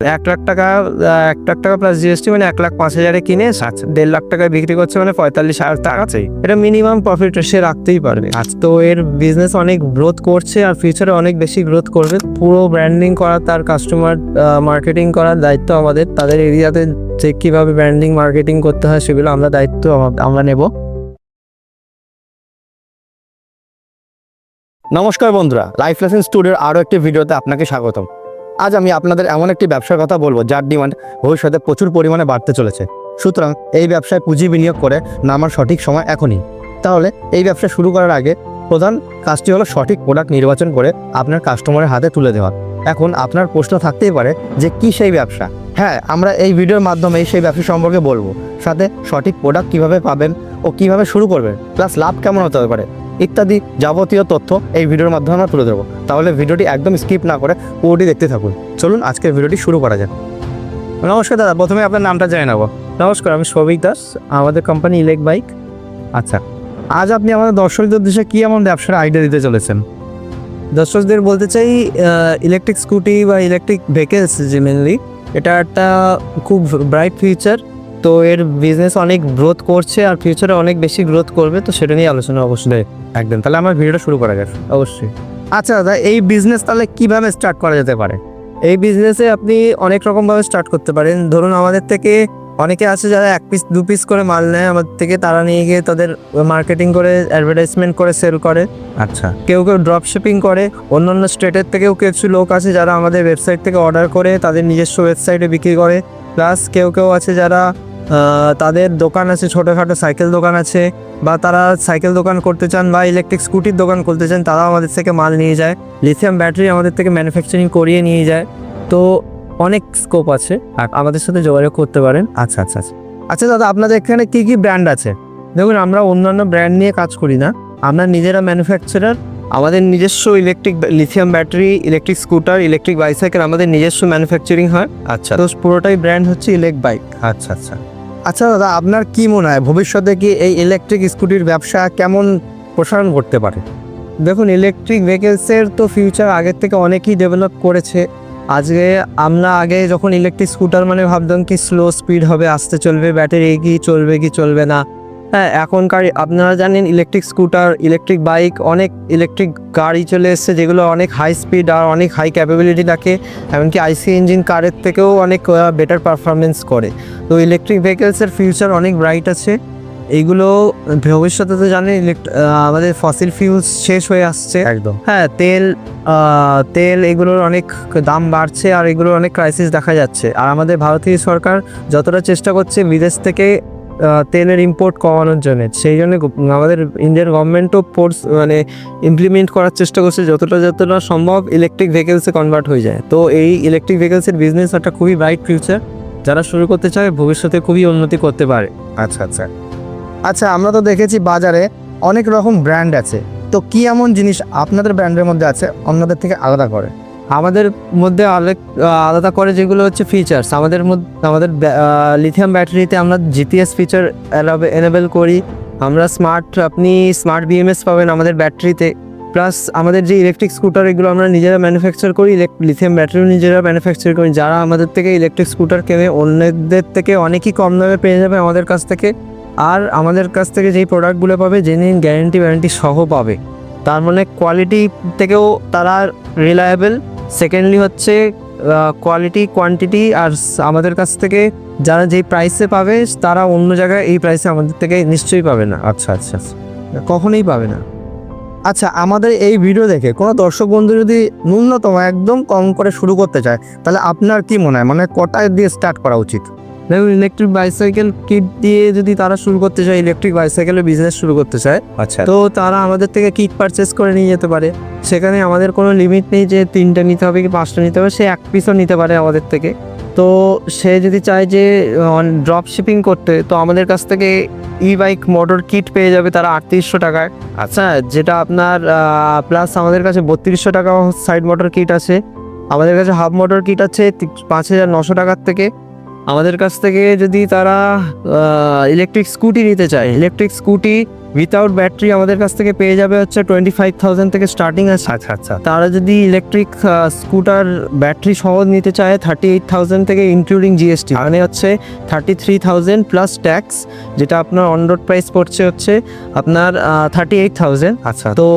এক লাখ টাকা এক লাখ টাকা প্লাস জিএসটি মানে এক লাখ পাঁচ হাজারে কিনে আচ্ছা দেড় লাখ টাকায় বিক্রি করছে মানে পঁয়তাল্লিশ হাজার টাকা। আছে এটা মিনিমাম প্রফিট সে রাখতেই পারবে। আজ তো এর বিজনেস অনেক গ্রোথ করছে আর ফিউচারে অনেক বেশি গ্রোথ করবে। পুরো ব্র্যান্ডিং করা তার কাস্টমার মার্কেটিং করার দায়িত্ব আমাদের। তাদের এরিয়াতে যে কীভাবে ব্র্যান্ডিং মার্কেটিং করতে হয় সেগুলো আমরা দায়িত্ব আমরা নেব। নমস্কার বন্ধুরা লাইফ লেসেন স্টুডিওর আরও একটি ভিডিওতে আপনাকে স্বাগতম। আজ আমি আপনাদের এমন একটি ব্যবসার কথা বলব যার ডিমান্ড ভবিষ্যতে প্রচুর পরিমাণে বাড়তে চলেছে। সুতরাং এই ব্যবসায় পুঁজি বিনিয়োগ করে নামার সঠিক সময় এখনই। তাহলে এই ব্যবসা শুরু করার আগে প্রধান কাজটি হলো সঠিক প্রোডাক্ট নির্বাচন করে আপনার কাস্টমারের হাতে তুলে দেওয়া। এখন আপনার প্রশ্ন থাকতেই পারে যে কি সেই ব্যবসা? হ্যাঁ আমরা এই ভিডিওর মাধ্যমে সেই ব্যবসা সম্পর্কে বলব। সাথে সঠিক প্রোডাক্ট কীভাবে পাবেন ও কীভাবে শুরু করবেন প্লাস লাভ কেমন হতে পারে ইত্যাদি যাবতীয় তথ্য এই ভিডিওর মাধ্যমে আমরা তুলে দেবো তাহলে ভিডিওটি একদম স্কিপ না করে পুরোটি দেখতে থাকুন। চলুন আজকের ভিডিওটি শুরু করা যাক। নমস্কার দাদা প্রথমে আপনার নামটা জেনে নেব। নমস্কার আমি সৌভিক দাস আমাদের কোম্পানি ইলেক বাইক আচ্ছা আজ আপনি আমাদের দর্শকদের উদ্দেশ্যে কী এমন ব্যবসার আইডিয়া দিতে চলেছেন? দর্শকদের বলতে চাই ইলেকট্রিক স্কুটি বা ইলেকট্রিক ভেহিকেলস যে মেনলি এটা একটা খুব ব্রাইট ফিউচার তো এর বিজনেস অনেক গ্রোথ করছে আর ফিউচারে অনেক বেশি গ্রোথ করবে তো সেটা নিয়ে আলোচনা অবশ্যই। একদম তাহলে আমার ভিডিওটা শুরু করা যাক। অবশ্যই। আচ্ছা দাদা এই বিজনেস তাহলে কীভাবে স্টার্ট করা যেতে পারে? এই বিজনেসে আপনি অনেক রকমভাবে স্টার্ট করতে পারেন। ধরুন আমাদের থেকে অনেকে আছে যারা এক পিস দু পিস করে মাল নেয়। আমাদের থেকে তারা নিয়ে গিয়ে তাদের মার্কেটিং করে অ্যাডভার্টাইজমেন্ট করে সেল করে। আচ্ছা। কেউ কেউ ড্রপ শিপিং করে। অন্যান্য স্টেটের থেকেও কিছু লোক আছে যারা আমাদের ওয়েবসাইট থেকে অর্ডার করে তাদের নিজস্ব ওয়েবসাইটে বিক্রি করে। প্লাস কেউ কেউ আছে যারা তাদের দোকান আছে ছোটোখাটো সাইকেল দোকান আছে বা তারা সাইকেল দোকান করতে চান বা ইলেকট্রিক স্কুটির দোকান করতে চান তারাও আমাদের থেকে মাল নিয়ে যায়। লিথিয়াম ব্যাটারি আমাদের থেকে ম্যানুফ্যাকচারিং করিয়ে নিয়ে যায়। তো অনেক স্কোপ আছে আর আমাদের সাথে যোগাযোগ করতে পারেন। আচ্ছা আচ্ছা আচ্ছা। আচ্ছা দাদা আপনাদের এখানে কি কি ব্র্যান্ড আছে? দেখুন আমরা অন্যান্য ব্র্যান্ড নিয়ে কাজ করি না। আমরা নিজেরা ম্যানুফ্যাকচারার আমাদের নিজস্ব electric lithium battery electric scooter electric bicycle আমাদের নিজস্ব ম্যানুফ্যাকচারিং হয়। আচ্ছা। তো পুরোটাই ব্র্যান্ড হচ্ছে ইলেক বাইক আচ্ছা আচ্ছা। আচ্ছা দাদা, আপনার কি মনে হয়, ভবিষ্যতে কি এই ইলেকট্রিক স্কুটির ব্যবসা কেমন প্রসারণ করতে পারে? দেখুন ইলেকট্রিক ভেহিকেলসের তো ফিউচার আগের থেকে অনেকই ডেভেলপ করেছে। আজকে আমরা আগে যখন ইলেকট্রিক স্কুটার মানে ভাবতাম কি স্লো স্পিড হবে, আসতে চলবে, ব্যাটারি কি চলবে কি চলবে না হ্যাঁ এখনকার আপনারা জানেন ইলেকট্রিক স্কুটার ইলেকট্রিক বাইক অনেক ইলেকট্রিক গাড়ি চলে এসছে যেগুলো অনেক হাই স্পিড আর অনেক হাই ক্যাপাবিলিটি রাখে এমনকি আইসি ইঞ্জিন কারের থেকেও অনেক বেটার পারফরমেন্স করে। তো ইলেকট্রিক ভেহিকেলসের ফিউচার অনেক ব্রাইট আছে। এইগুলো ভবিষ্যতে তো জানেন আমাদের ফসিল ফিউলস শেষ হয়ে আসছে। একদম। হ্যাঁ তেল তেল এগুলোর অনেক দাম বাড়ছে আর এগুলোর অনেক ক্রাইসিস দেখা যাচ্ছে। আর আমাদের ভারতীয় সরকার যতটা চেষ্টা করছে বিদেশ থেকে তেলের ইম্পোর্ট কমানোর জন্য। সেই জন্য আমাদের ইন্ডিয়ান গভর্নমেন্টও ফোর্স মানে ইমপ্লিমেন্ট করার চেষ্টা করছে যতটা যতটা সম্ভব ইলেকট্রিক ভেহিকেলসে কনভার্ট হয়ে যায়। তো এই ইলেকট্রিক ভেহিকেলসের বিজনেস একটা খুবই ব্রাইট ফিউচার যারা শুরু করতে চায় ভবিষ্যতে খুবই উন্নতি করতে পারে। আচ্ছা আচ্ছা। আচ্ছা আমরা তো দেখেছি বাজারে অনেক রকম ব্র্যান্ড আছে। তো কি এমন জিনিস আপনাদের ব্র্যান্ডের মধ্যে আছে অন্যদের থেকে আলাদা করে? আমাদের মধ্যে আলাদা করে যেগুলো হচ্ছে ফিচার্স আমাদের মধ্যে আমাদের লিথিয়াম ব্যাটারিতে আমরা জিপিএস ফিচার এনেবেল করি। আমরা স্মার্ট আপনি স্মার্ট বিএমএস পাবেন আমাদের ব্যাটারিতে প্লাস আমাদের যে ইলেকট্রিক স্কুটার এগুলো আমরা নিজেরা ম্যানুফ্যাকচার করি। লিথিয়াম ব্যাটারিও নিজেরা ম্যানুফ্যাকচার করি। যারা আমাদের থেকে ইলেকট্রিক স্কুটার কেনে, অন্যদের থেকে অনেকই কম দামে পেয়ে যাবে আমাদের কাছ থেকে। আর আমাদের কাছ থেকে যেই প্রোডাক্টগুলো পাবে জেনুইন গ্যারেন্টি ওয়ারেন্টি সহ পাবে। তার মানে কোয়ালিটি থেকেও তারা রিলায়েবল সেকেন্ডলি হচ্ছে কোয়ালিটি কোয়ান্টিটি আর আমাদের কাছ থেকে যারা যেই প্রাইসে পাবে, তারা অন্য জায়গায় এই প্রাইসে আমাদের থেকে নিশ্চয়ই পাবে না। আচ্ছা আচ্ছা। কখনোই পাবে না। আচ্ছা আমাদের এই ভিডিও দেখে কোনো দর্শক বন্ধু যদি ন্যূনতম একদম কম করে শুরু করতে চায়, তাহলে আপনার কি মনে হয়? মানে কটায় দিয়ে স্টার্ট করা উচিত? দেখুন ইলেকট্রিক বাইসাইকেল কিট দিয়ে যদি তারা শুরু করতে চায় ইলেকট্রিক বাইসাইকেলের বিজনেস শুরু করতে চায় আচ্ছা। তো তারা আমাদের থেকে কিট পারচেস করে নিয়ে যেতে পারে। সেখানে আমাদের কোনো লিমিট নেই যে তিনটা নিতে হবে কি পাঁচটা নিতে হবে সে এক পিসও নিতে পারে আমাদের থেকে। তো সে যদি চায় যে ড্রপ শিপিং করতে তো আমাদের কাছ থেকে ই বাইক মোটর কিট পেয়ে যাবে তারা আটত্রিশশো টাকায়। আচ্ছা। যেটা আপনার প্লাস আমাদের কাছে বত্রিশশো টাকা সাইড মোটর কিট আছে। আমাদের কাছে হাফ মোটর কিট আছে পাঁচ হাজার নশো টাকার থেকে। আমাদের কাছ থেকে যদি তারা ইলেকট্রিক স্কুটি নিতে চায় ইলেকট্রিক স্কুটি উইথাউট ব্যাটারি আমাদের কাছ থেকে পেয়ে যাবে হচ্ছে টোয়েন্টি ফাইভ থাউজেন্ড থেকে স্টার্টিং আছে। আচ্ছা আচ্ছা। তারা যদি ইলেকট্রিক স্কুটার ব্যাটারি সহ নিতে চায় থার্টি এইট থাউজেন্ড থেকে ইনক্লুডিং জিএসটি মানে হচ্ছে thirty three thousand plus tax যেটা আপনার অন রোড প্রাইস পড়ছে হচ্ছে আপনার থার্টি এইট থাউজেন্ড আচ্ছা। তো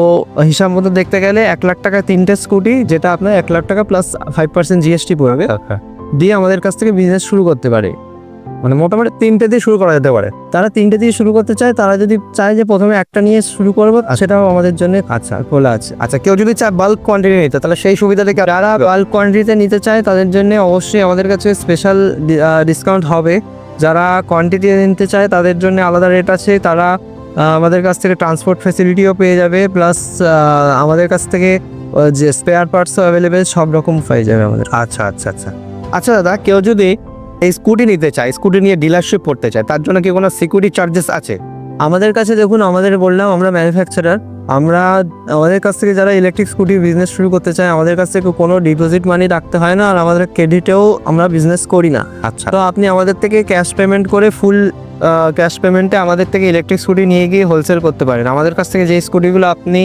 হিসাব মতো দেখতে গেলে এক লাখ টাকা তিনটে স্কুটি যেটা আপনার এক লাখ টাকা প্লাস ফাইভ পার্সেন্ট জিএসটি পড়বে। আচ্ছা। দিয়ে আমাদের কাছ থেকে বিজনেস শুরু করতে পারে। মানে মোটামুটি তিনটে দিয়ে শুরু করা যেতে পারে। তারা তিনটে দিয়ে শুরু করতে চায় তারা যদি চায় যে প্রথমে একটা নিয়ে শুরু করব সেটাও আমাদের জন্য আচ্ছা খোলা আছে। আচ্ছা কেউ যদি চায় বাল্ক কোয়ান্টিটি নিতে তাহলে সেই সুবিধাটা যারা বাল্ক কোয়ান্টিটিতে নিতে চায় তাদের জন্য অবশ্যই আমাদের কাছে স্পেশাল ডিসকাউন্ট হবে। যারা কোয়ান্টিটি নিতে চায় তাদের জন্য আলাদা রেট আছে। তারা আমাদের কাছ থেকে ট্রান্সপোর্ট ফেসিলিটিও পেয়ে যাবে। প্লাস আমাদের কাছ থেকে যে স্পেয়ার পার্টসও অ্যাভেলেবেল সব রকম পেয়ে যাবে আমাদের। আচ্ছা আচ্ছা আচ্ছা। আচ্ছা দাদা কেউ যদি এই স্কুটি নিতে চায় স্কুটি নিয়ে ডিলারশিপ করতে চায় তার জন্য কি কোনো সিকিউরিটি চার্জেস আছে? আমাদের কাছে দেখুন আমাদের বললাম আমরা ম্যানুফ্যাকচারার আমরা আমাদের কাছ থেকে যারা ইলেকট্রিক স্কুটি বিজনেস শুরু করতে চায় আমাদের কাছ থেকে কোনো ডিপোজিট মানি রাখতে হয় না আর আমাদের ক্রেডিটেও আমরা বিজনেস করি না। আচ্ছা। তো আপনি আমাদের থেকে ক্যাশ পেমেন্ট করে ফুল ক্যাশ পেমেন্টে আমাদের থেকে ইলেকট্রিক স্কুটি নিয়ে গিয়ে হোলসেল করতে পারেন। আমাদের কাছ থেকে যে স্কুটিগুলো আপনি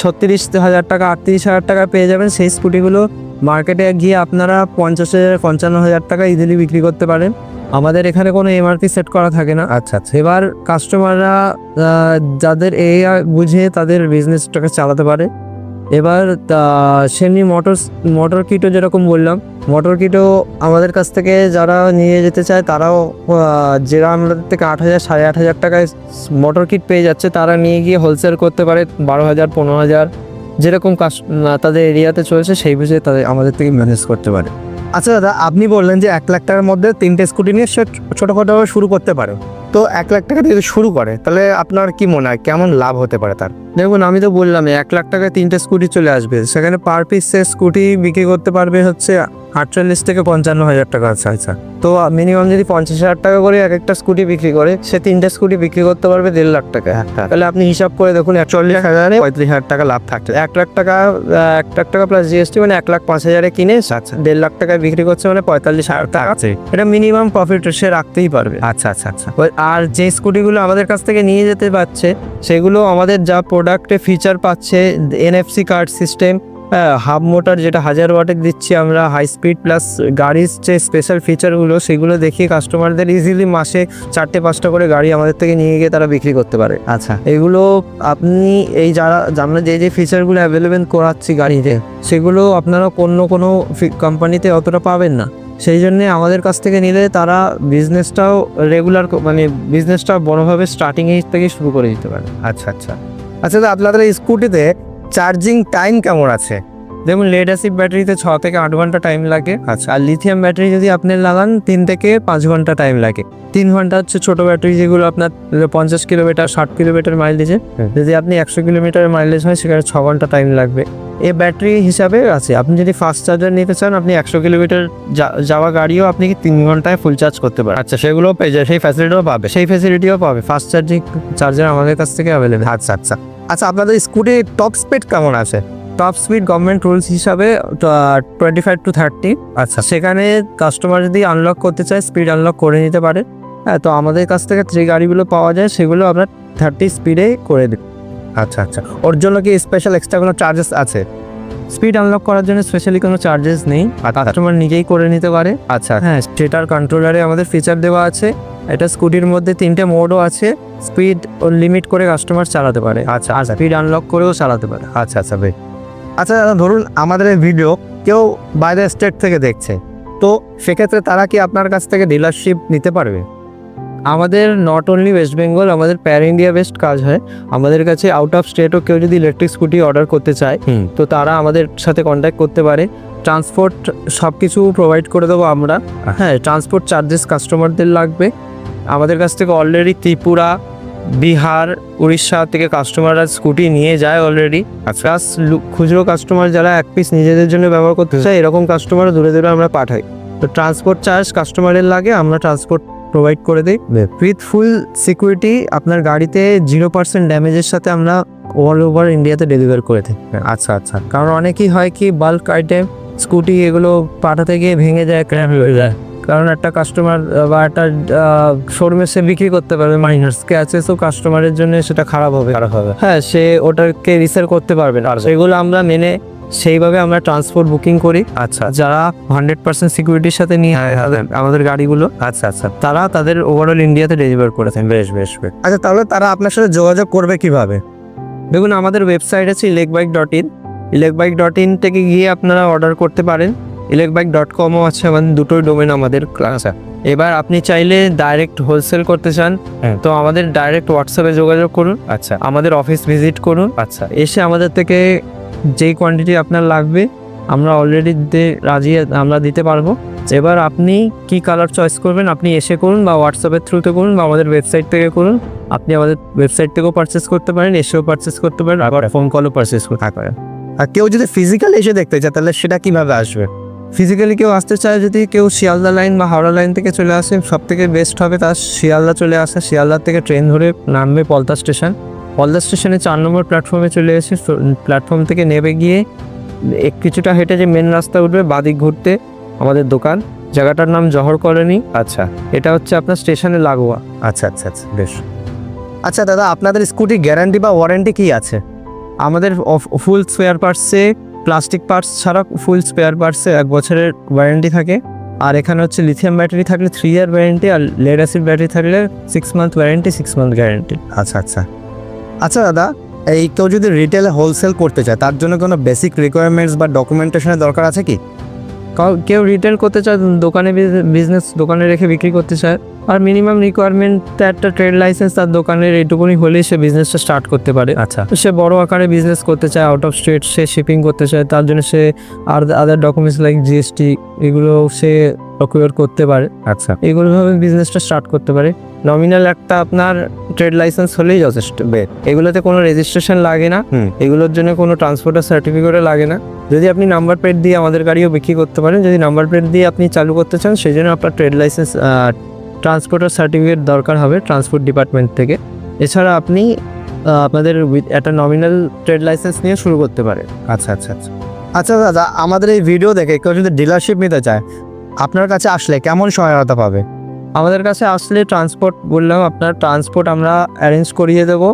ছত্রিশ হাজার টাকা আটত্রিশ হাজার টাকা পেয়ে যাবেন সেই স্কুটিগুলো মার্কেটে গিয়ে আপনারা পঞ্চাশ হাজার পঞ্চান্ন হাজার টাকা ইজিলি বিক্রি করতে পারেন। আমাদের এখানে কোনো এমআরপি সেট করা থাকে না। আচ্ছা আচ্ছা। এবার কাস্টমাররা যাদের এই বুঝে তাদের বিজনেসটাকে চালাতে পারে। এবার সেমনি মোটর মোটর কিটও যেরকম বললাম, মোটর কিটও আমাদের কাছ থেকে যারা নিয়ে যেতে চায়, তারাও যারা আমাদের থেকে আট হাজার, সাড়ে আট হাজার টাকায় মোটর কিট পেয়ে যাচ্ছে, তারা নিয়ে গিয়ে হোলসেল করতে পারে, বারো হাজার, পনেরো হাজার, যেরকম কাস তাদের এরিয়াতে চলছে, সেই বুঝে তাদের আমাদের থেকে ম্যানেজ করতে পারে। আচ্ছা দাদা, আপনি বললেন যে এক লাখ টাকার মধ্যে তিনটে স্কুটি নিয়ে সে ছোটোখাটো শুরু করতে পারে। তো এক লাখ টাকা যদি শুরু করে, তাহলে আপনার কি মনে হয়, কেমন লাভ হতে পারে তার? দেখুন, আমি তো বললাম, এক লাখ টাকায় তিনটে স্কুটি চলে আসবে। সেখানে পার পিস সে স্কুটি বিক্রি করতে পারবে হচ্ছে আটচল্লিশ থেকে পঞ্চান্ন হাজার টাকা আচ্ছা আচ্ছা। তো মিনিমাম যদি পঞ্চাশ হাজার টাকা করে এক একটা স্কুটি বিক্রি করে সে তিনটে স্কুটি বিক্রি করতে পারবে দেড় লাখ টাকা। তাহলে আপনি হিসাব করে দেখুন একচল্লিশ হাজারে পঁয়ত্রিশ হাজার টাকা লাভ থাকছে। এক লাখ টাকা এক লাখ টাকা প্লাস জিএসটি মানে এক লাখ পাঁচ হাজারে কিনে আচ্ছা দেড় লাখ টাকায় বিক্রি করছে মানে পঁয়তাল্লিশ হাজার টাকা। আছে এটা মিনিমাম প্রফিট সে রাখতেই পারবে। আচ্ছা আচ্ছা আচ্ছা। আর যে স্কুটিগুলো আমাদের কাছ থেকে নিয়ে যেতে পারছে সেগুলো আমাদের যা প্রোডাক্টে ফিচার পাচ্ছে NFC card system half motor যেটা হাজার ওয়াটের দিচ্ছি আমরা হাই স্পিড প্লাস গাড়ির যে স্পেশাল ফিচারগুলো সেগুলো দেখিয়ে কাস্টমারদের ইজিলি মাসে চারটে পাঁচটা করে গাড়ি আমাদের থেকে নিয়ে গিয়ে তারা বিক্রি করতে পারে। আচ্ছা। এগুলো আপনি এই যারা আমরা যে যে ফিচারগুলো অ্যাভেলেবেল করাচ্ছি গাড়িতে সেগুলো আপনারা অন্য কোনো কোম্পানিতে অতটা পাবেন না। সেই জন্যে আমাদের কাছ থেকে নিলে তারা বিজনেসটাও রেগুলার মানে বিজনেসটা বড়োভাবে স্টার্টিং এজ থেকে শুরু করে দিতে পারে। আচ্ছা আচ্ছা। আচ্ছা দাদা আপনাদের স্কুটিতে চার্জিং টাইম কেমন আছে? দেখুন লেড অ্যাসিড ব্যাটারিতে ছ থেকে আট ঘণ্টা টাইম লাগে। আচ্ছা আর লিথিয়াম ব্যাটারি যদি আপনি লাগান তিন থেকে পাঁচ ঘণ্টা টাইম লাগে। তিন ঘণ্টা হচ্ছে ছোট ব্যাটারি যেগুলো আপনার পঞ্চাশ কিলোমিটার ষাট কিলোমিটার মাইলেজে যদি আপনি একশো কিলোমিটার মাইলেজ হয় সেখানে ছ ঘণ্টা টাইম লাগবে। এ ব্যাটারি হিসাবে আছে আপনি যদি ফাস্ট চার্জার নিতে চান আপনি একশো কিলোমিটার যাওয়া গাড়িও আপনি কি তিন ঘন্টায় ফুল চার্জ করতে পারেন। আচ্ছা সেগুলো পেয়ে যায় সেই ফ্যাসিলিটিও পাবে। সেই ফ্যাসিলিটিও পাবে ফাস্ট চার্জিং চার্জার আমাদের কাছ থেকে অ্যাভেলেবেল আচ্ছা আচ্ছা। আচ্ছা আপনাদের স্কুটির টপ স্পিড কেমন আছে? টপ স্পিড গভর্নমেন্ট রুলস হিসাবে টোয়েন্টি ফাইভ টু থার্টি আচ্ছা। সেখানে কাস্টমার যদি আনলক করতে চায় স্পিড আনলক করে নিতে পারে। হ্যাঁ তো আমাদের কাছ থেকে যে গাড়িগুলো পাওয়া যায় সেগুলো আপনার থার্টি স্পিডে করে দিই আচ্ছা আচ্ছা। ওর জন্য কি স্পেশাল এক্সট্রা কোনো চার্জেস আছে? স্পিড আনলক করার জন্য স্পেশালি কোনো চার্জেস নেই। কাস্টমার নিজেই করে নিতে পারে। আচ্ছা। হ্যাঁ সেটার কন্ট্রোলারে আমাদের ফিচার দেওয়া আছে। এটা স্কুটির মধ্যে তিনটে মোডও আছে স্পিড ও লিমিট করে কাস্টমার চালাতে পারে। আচ্ছা আচ্ছা। স্পিড আনলক করেও চালাতে পারে। আচ্ছা আচ্ছা ভাই আচ্ছা ধরুন আমাদের এই ভিডিও কেউ বাইরের স্টেট থেকে দেখছে তো সেক্ষেত্রে তারা কি আপনার কাছ থেকে ডিলারশিপ নিতে পারবে? আমাদের নট অনলি ওয়েস্ট বেঙ্গল আমাদের প্যার ইন্ডিয়া বেস্ট কাজ হয়। আমাদের কাছে আউট অফ স্টেটও কেউ যদি ইলেকট্রিক স্কুটি অর্ডার করতে চায় তো তারা আমাদের সাথে কন্ট্যাক্ট করতে পারে। ট্রান্সপোর্ট সব কিছু প্রোভাইড করে দেবো আমরা। হ্যাঁ ট্রান্সপোর্ট চার্জেস কাস্টমারদের লাগবে। আমাদের কাছ থেকে অলরেডি ত্রিপুরা বিহার উড়িষ্যা থেকে কাস্টমাররা স্কুটি নিয়ে যায় অলরেডি প্লাস খুচরো কাস্টমার যারা এক পিস নিজেদের জন্য ব্যবহার করতে চায় এরকম কাস্টমার দূরে দূরে আমরা পাঠাই। তো ট্রান্সপোর্ট চার্জ কাস্টমারের লাগে আমরা ট্রান্সপোর্ট প্রোভাইড করে দিই। উইথ ফুল সিকিউরিটি আপনার গাড়িতে জিরো পার্সেন্ট ড্যামেজের সাথে আমরা অল ওভার ইন্ডিয়াতে ডেলিভার করে থাকি আচ্ছা আচ্ছা। কারণ অনেকেই হয় কি বাল্ক আইটেম স্কুটি এগুলো পাঠাতে গিয়ে ভেঙে যায় ক্র্যাম হয়ে যায়। কারণ একটা কাস্টমার বা একটা শোরুমে সে বিক্রি করতে পারবে মাইনার স্ক্র্যাচেস ও কাস্টমারের জন্য সেটা খারাপ হবে। খারাপ হবে। হ্যাঁ সে ওটাকে রিসেল করতে পারবে না। সেগুলো আমরা মেনে সেইভাবে আমরা ট্রান্সপোর্ট বুকিং করি। আচ্ছা। যারা হান্ড্রেড পার্সেন্ট সিকিউরিটির সাথে নিয়ে তাদের- আমাদের গাড়িগুলো আচ্ছা আচ্ছা। তারা তাদের ওভারঅল ইন্ডিয়াতে ডেলিভার করেছেন বেশ বেশ বেশ। আচ্ছা তাহলে তারা আপনার সাথে যোগাযোগ করবে কীভাবে? দেখুন আমাদের ওয়েবসাইট আছে Elecbike dot in Elecbike dot in থেকে গিয়ে আপনারা অর্ডার করতে পারেন। ইলেকবাইক ডট কমও আছে মানে দুটোই ডোমেন আমাদের আচ্ছা এবার আপনি চাইলে ডাইরেক্ট হোলসেল করতে চান হ্যাঁ। তো আমাদের ডাইরেক্ট হোয়াটসঅ্যাপে যোগাযোগ করুন আচ্ছা। আমাদের অফিস ভিজিট করুন আচ্ছা। এসে আমাদের থেকে যেই কোয়ান্টিটি আপনার লাগবে আমরা অলরেডি দিতে রাজি আমরা দিতে পারব। এবার আপনি কি কালার চয়েস করবেন আপনি এসে করুন বা হোয়াটসঅ্যাপের থ্রুতে করুন বা আমাদের ওয়েবসাইট থেকে করুন। আপনি আমাদের ওয়েবসাইট থেকেও পারচেস করতে পারেন এসেও পারচেস করতে পারেন আবার ফোন কলও পারচেস করতে পারেন। আর কেউ যদি ফিজিক্যালি এসে দেখতে চায় তাহলে সেটা কীভাবে আসবে? ফিজিক্যালি কেউ আসতে চায় যদি কেউ শিয়ালদা লাইন বা হাওড়া লাইন থেকে চলে আসে সব থেকে বেস্ট হবে তার শিয়ালদা চলে আসে। শিয়ালদা থেকে ট্রেন ধরে নামবে পলতা স্টেশন পলতা স্টেশনে চার নম্বর প্ল্যাটফর্মে চলে এসে প্ল্যাটফর্ম থেকে নেমে গিয়ে এক কিছুটা হেঁটে যে মেন রাস্তা উঠবে বাদিক ঘুরতে আমাদের দোকান। জায়গাটার নাম জহর কলোনি। আচ্ছা। এটা হচ্ছে আপনার স্টেশনে লাগোয়া। আচ্ছা আচ্ছা আচ্ছা বেশ। আচ্ছা দাদা আপনাদের স্কুটি গ্যারান্টি বা ওয়ারেন্টি কি আছে? আমাদের ফুল স্পেয়ার পার্টসে প্লাস্টিক পার্টস ছাড়া ফুল স্পেয়ার পার্টসে এক বছরের ওয়ারেন্টি থাকে। আর এখানে হচ্ছে লিথিয়াম ব্যাটারি থাকলে থ্রি ইয়ার ওয়ারেন্টি আর লেড অ্যাসিড ব্যাটারি থাকলে six month warranty six month guarantee আচ্ছা আচ্ছা। আচ্ছা দাদা এই কেউ যদি রিটেলে হোলসেল করতে চায় তার জন্য কোনো বেসিক রিকোয়ারমেন্টস বা ডকুমেন্টেশনের দরকার আছে কি? কেউ রিটেল করতে চায় দোকানে বিজনেস দোকানে রেখে বিক্রি করতে চায় আর মিনিমাম রিকোয়ারমেন্ট একটা ট্রেড লাইসেন্স তার দোকানের এইটুকুনি হলেই সে বিজনেসটা স্টার্ট করতে পারে। আচ্ছা। সে বড় আকারে বিজনেস করতে চায় আউট অফ স্টেট সে শিপিং করতে চায় তার জন্য সে আর আদার ডকুমেন্টস লাইক জিএসটি এগুলো সে প্রকিউর করতে পারে। আচ্ছা। এগুলোভাবে বিজনেসটা স্টার্ট করতে পারে। নমিনাল একটা আপনার ট্রেড লাইসেন্স হলেই যথেষ্ট। বেশ এগুলোতে কোনো রেজিস্ট্রেশন লাগে না। এগুলোর জন্য কোনো ট্রান্সপোর্টার সার্টিফিকেটও লাগে না। যদি আপনি নাম্বার প্লেট দিয়ে আমাদের গাড়িও বিক্রি করতে পারেন যদি নাম্বার প্লেট দিয়ে আপনি চালু করতে চান সেই জন্য আপনার ট্রেড লাইসেন্স ট্রান্সপোর্টার সার্টিফিকেট দরকার হবে ট্রান্সপোর্ট ডিপার্টমেন্ট থেকে। এছাড়া আপনি আপনাদের with একটা নমিনাল ট্রেড লাইসেন্স নিয়ে শুরু করতে পারেন। আচ্ছা আচ্ছা আচ্ছা। আচ্ছা দাদা আমাদের এই ভিডিও দেখে কেউ যদি ডিলারশিপ নিতে চায় আপনার কাছে আসলে কেমন সহায়তা পাবে? আমাদের কাছে আসলে ট্রান্সপোর্ট বললাম আপনার ট্রান্সপোর্ট আমরা অ্যারেঞ্জ করিয়ে দেবো।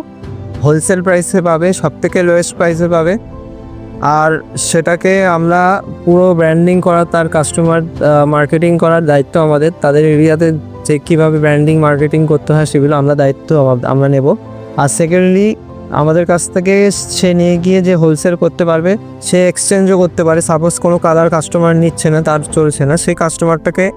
হোলসেল প্রাইসে পাবে সব থেকে লোয়েস্ট প্রাইসে পাবে। আর সেটাকে আমরা পুরো ব্র্যান্ডিং করা তার কাস্টমার মার্কেটিং করার দায়িত্ব আমাদের তাদের এরিয়াতে যে কীভাবে ব্র্যান্ডিং মার্কেটিং করতে হয় সেগুলো আমরা দায়িত্ব আমা- আমরা নেব। আর সেকেন্ডলি আমাদের কাছ থেকে সে নিয়ে গিয়ে যে হোলসেল করতে পারবে সে এক্সচেঞ্জও করতে পারে। সাপোজ কোনো কালার কাস্টমার নিচ্ছে না তার চলছে না সেই কাস্টমারটাকে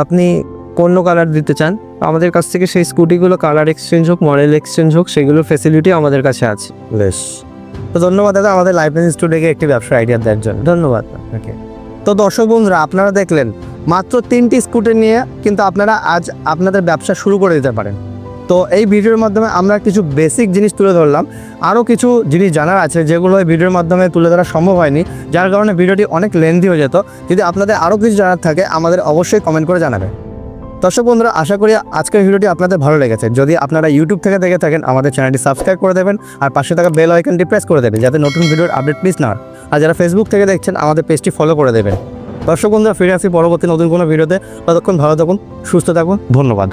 আপনি অন্য কালার দিতে চান আমাদের কাছ থেকে সেই স্কুটিগুলো কালার এক্সচেঞ্জ হোক মডেল এক্সচেঞ্জ হোক সেগুলো ফেসিলিটি আমাদের কাছে আছে। বেশ। তো ধন্যবাদ দাদা আমাদের লাইফ স্টুডিওকে একটি ব্যবসা আইডিয়া দেওয়ার জন্য। ধন্যবাদ। ওকে। তো দর্শক বন্ধুরা আপনারা দেখলেন মাত্র তিনটি স্কুটি নিয়ে কিন্তু আপনারা আজ আপনাদের ব্যবসা শুরু করে দিতে পারেন। তো এই ভিডিওর মাধ্যমে আমরা কিছু বেসিক জিনিস তুলে ধরলাম। আরও কিছু জিনিস জানার আছে যেগুলো এই ভিডিওর মাধ্যমে তুলে ধরা সম্ভব হয়নি, যার কারণে ভিডিওটি অনেক লেন্দি হয়ে যেত। যদি আপনাদের আরও কিছু জানার থাকে, আমাদের অবশ্যই কমেন্ট করে জানাবেন দর্শক বন্ধুরা, আশা করি আজকের ভিডিওটি আপনাদের ভালো লেগেছে। যদি আপনারা ইউটিউব থেকে দেখে থাকেন, আমাদের চ্যানেলটি সাবস্ক্রাইব করে দেবেন আর পাশে থাকা বেল আইকনটি প্রেস করে দেবেন, যাতে নতুন ভিডিওর আপডেট প্লিজ না। আর যারা ফেসবুক থেকে দেখছেন, আমাদের পেজটি ফলো করে দেবেন। দর্শক বন্ধুরা ফিরে আসি পরবর্তী নতুন কোনো ভিডিওতে। ততক্ষণ ভালো থাকুন সুস্থ থাকুন। ধন্যবাদ।